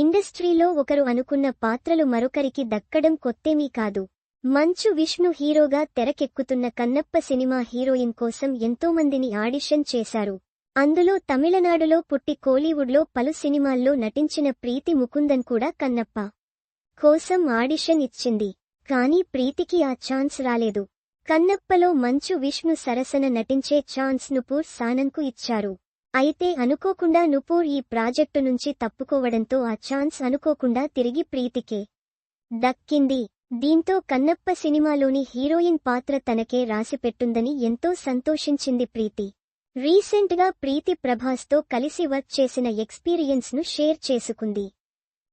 ఇండస్ట్రీలో ఒకరు అనుకున్న పాత్రలు మరొకరికి దక్కడం కొత్తేమీ కాదు. మంచు విష్ణు హీరోగా తెరకెక్కుతున్న కన్నప్ప సినిమా హీరోయిన్ కోసం ఎంతోమందిని ఆడిషన్ చేశారు. అందులో తమిళనాడులో పుట్టి కోలీవుడ్లో పలు సినిమాల్లో నటించిన ప్రీతి ముకుందన్ కూడా కన్నప్ప కోసం ఆడిషన్ ఇచ్చింది. కానీ ప్రీతికి ఆ ఛాన్స్ రాలేదు. కన్నప్పలో మంచు విష్ణు సరసన నటించే ఛాన్స్ నుపూర్ సానంకు ఇచ్చారు. అయితే అనుకోకుండా నుపూర్ ఈ ప్రాజెక్టు నుంచి తప్పుకోవడంతో ఆ ఛాన్స్ అనుకోకుండా తిరిగి ప్రీతికే దక్కింది. దీంతో కన్నప్ప సినిమాలోని హీరోయిన్ పాత్ర తనకే రాసిపెట్టుందని ఎంతో సంతోషించింది ప్రీతి. రీసెంట్గా ప్రీతి ప్రభాస్తో కలిసి వర్క్ చేసిన ఎక్స్పీరియన్స్ను షేర్ చేసుకుంది.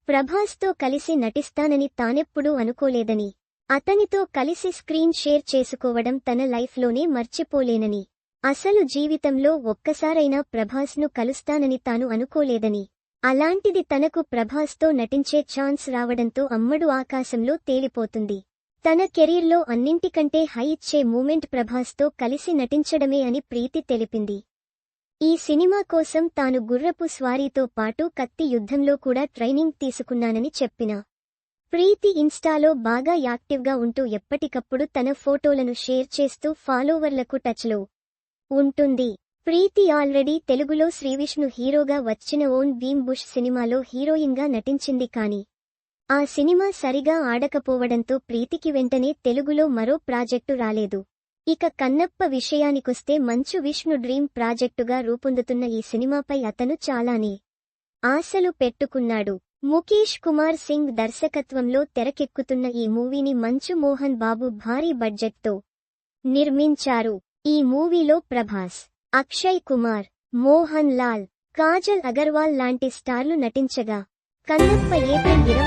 ప్రభాస్తో కలిసి నటిస్తానని తానెప్పుడూ అనుకోలేదని అతనితో కలిసి స్క్రీన్ షేర్ చేసుకోవడం తన లైఫ్లోనే మర్చిపోలేనని. అసలు జీవితంలో ఒక్కసారైనా ప్రభాస్ను కలుస్తానని తాను అనుకోలేదని. అలాంటిది తనకు ప్రభాస్తో నటించే ఛాన్స్ రావడంతో అమ్మడు ఆకాశంలో తేలిపోతుంది. తన కెరీర్లో అన్నింటికంటే హై ఇచ్చే మూమెంట్ ప్రభాస్తో కలిసి నటించడమే అని ప్రీతి తెలిపింది. ఈ సినిమా కోసం తాను గుర్రపు స్వారీతో పాటు కత్తి యుద్ధంలో కూడా ట్రైనింగ్ తీసుకున్నానని చెప్పిన. ప్రీతి ఇన్స్టాలో బాగా యాక్టివ్గా ఉంటూ ఎప్పటికప్పుడు తన ఫోటోలను షేర్ చేస్తూ ఫాలోవర్లకు టచ్లో ఉంటుంది. ప్రీతి ఆల్రెడీ తెలుగులో శ్రీవిష్ణు హీరోగా వచ్చిన ఓన్ భీమ్ బుష్ సినిమాలో హీరోయిన్గా నటించింది కాని ఆ సినిమా సరిగా ఆడకపోవడంతో ప్రీతికి వెంటనే తెలుగులో మరో ప్రాజెక్టు రాలేదు. ఇక కన్నప్ప విషయానికొస్తే మంచు విష్ణు డ్రీమ్ ప్రాజెక్టుగా రూపొందుతున్న ఈ సినిమాపై అతను చాలానే ఆశలు పెట్టుకున్నాడు. ముఖేష్ కుమార్ సింగ్ దర్శకత్వంలో తెరకెక్కుతున్న ఈ మూవీని మంచు మోహన్ బాబు భారీ బడ్జెట్తో నిర్మించారు. ఈ మూవీలో ప్రభాస్ అక్షయ్ కుమార్ మోహన్ లాల్ కాజల్ అగర్వాల్ లాంటి స్టార్లు నటించగా కన్నప్ప ఏప్రిల్ ఇరవై